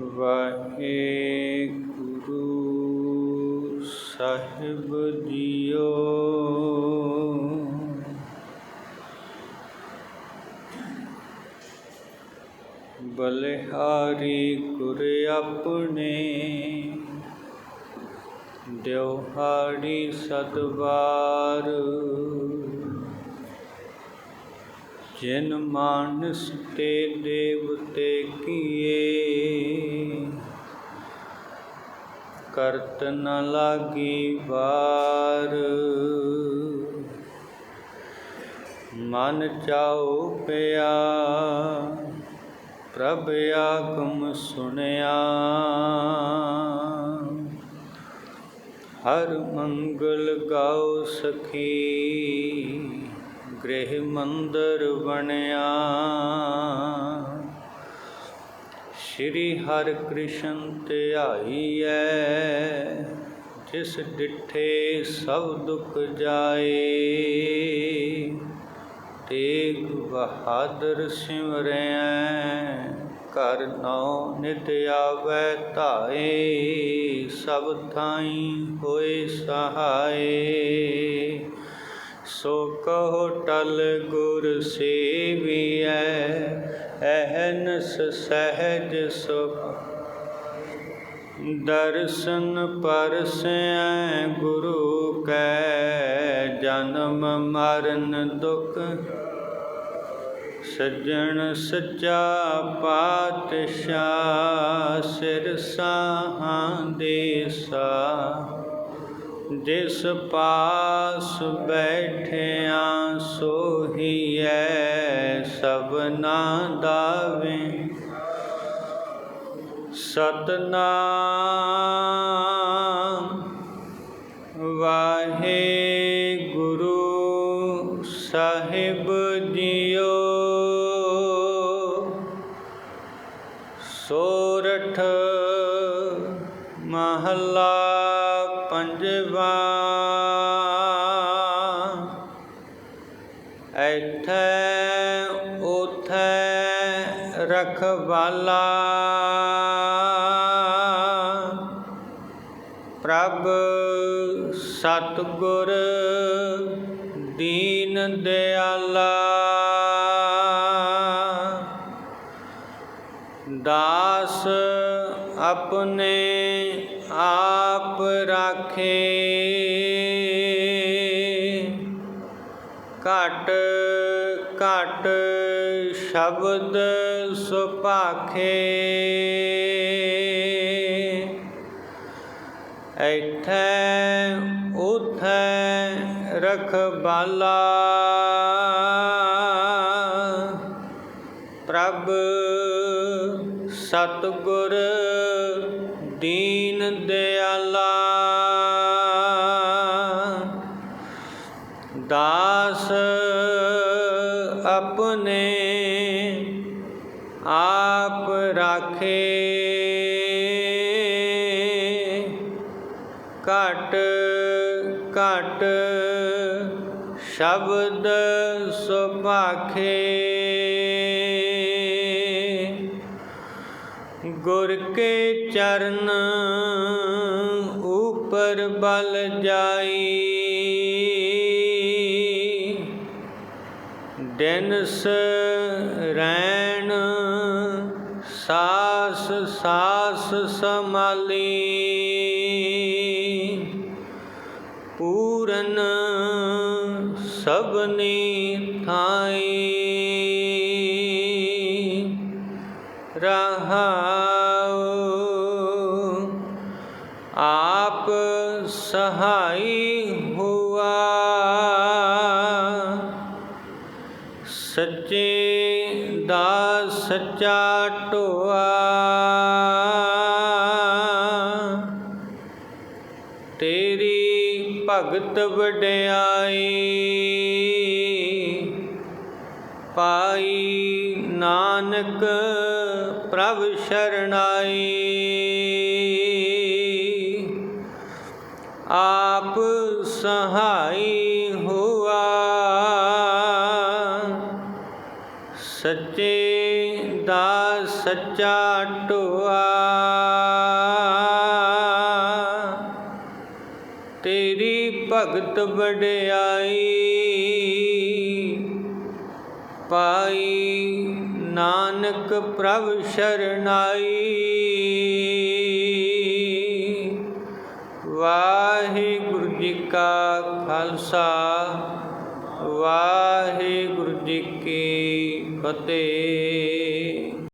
ਵਾਹਿਗੁਰੂ ਸਾਹਿਬ ਜੀਓ ਬਲਿਹਾਰੀ ਗੁਰ ਆਪਣੇ ਦਿਵਹਾੜੀ ਸਤਵਾਰ ਜਿਨ ਮਾਨਸ ਤੇ ਦੇਵਤੇ ਕੀਏ, ਕਰਤ ਨ ਲਾਗੀ ਵਾਰ। ਮਨ ਚਾਉ ਪਿਆ, ਪ੍ਰਭ ਆਗਮ ਸੁਣਿਆ ਹਰ ਮੰਗਲ ਗਾਉ ਸਖੀ। ਗ੍ਰਹਿ ਮੰਦਰ ਬਣਿਆ। ਸ਼੍ਰੀ ਹਰਿ ਕ੍ਰਿਸ਼ਨ ਧਿਆਈਐ ਜਿਸ ਡਿਠੇ ਸਭ ਦੁਖ ਜਾਏ। ਤੇਗ ਬਹਾਦਰ ਸਿਮਰੈ ਕਰ ਨਉ ਨਿਤ ਆਵੈ ਧਾਏ, ਸਭ ਥਾਈ ਹੋਏ ਸਹਾਏ। ਸੋ ਕਹੋ ਟਲ ਗੁਰ ਸੇਵੀਐ, ਅਹਨਸ ਸਹਿਜ ਸੁਖ। ਦਰਸ਼ਨ ਪਰਸੈ ਗੁਰੂ ਕੈ, ਜਨਮ ਮਰਨ ਦੁਖ। ਸੱਜਣ ਸੱਚਾ ਪਾਤਸ਼ਾਹ ਸਿਰ ਸਾਹਾਂ ਦੇਸਾ ਜਿਸ ਪਾਸ ਬੈਠਿਆ ਸੋਹੀਐ ਸਭਨਾ ਦਾਵੇ। ਸਤਨਾਮ ਵਾਹਿਗੁਰੂ ਸਾਹਿਬ ਜੀਓ। ਸੋਰਠ ਮਹੱਲਾ ਪੰਜਵਾ ਐਥੈ ਉਥੈ ਰਖਵਾਲਾ ਪ੍ਰਭ ਸਤਗੁਰ ਦੀਨ ਦਿਆਲਾ। ਦਾਸ ਆਪਣੇ ਆਪ ਰਾਖੇ। ਘਟ ਘਟ ਸ਼ਬਦ ਸੁਪਾਖੇ ਐਥੈ ਉਥੈ ਰਖਬਾਲਾ ਪ੍ਰਭ ਸਤਗੁਰ ਦੀਨ ਦਿਆਲਾ। ਦਾਸ ਆਪਣੇ ਆਪ ਰਾਖੇ। ਘਟ ਘਟ ਸ਼ਬਦ ਸੁਭਾਖੇ। ਗੁਰ ਕੇ ਚਰਨ ਉਪਰ ਬਲ ਜਾਈ। ਦਿਨਸ ਰੈਣ ਸਾਸ ਸਾਸ ਸਮਾਲੀ ਪੂਰਨ ਸਭਨੀ ਥਾਈ। ਸੱਚੇ ਦਾ ਸੱਚਾ ਢੋਆ। ਤੇਰੀ ਭਗਤ ਵਡਿਆਈ ਪਾਈ ਨਾਨਕ ਪ੍ਰਭ ਸ਼ਰਣਾਈ। ਆਪ ਸਹਾਈ ਸੱਚੇ ਦਾ ਸੱਚਾ ਢੋਆ। ਤੇਰੀ ਭਗਤ ਵਡਿਆਈ ਪਾਈ ਨਾਨਕ ਪ੍ਰਭ ਸ਼ਰਨਾਈ ਵਾਹਿਗੁਰੂ ਜੀ ਕਾ ਖਾਲਸਾ, ਵਾਹਿਗੁਰੂ ਜੀ ਕੀ ਫਤਿਹ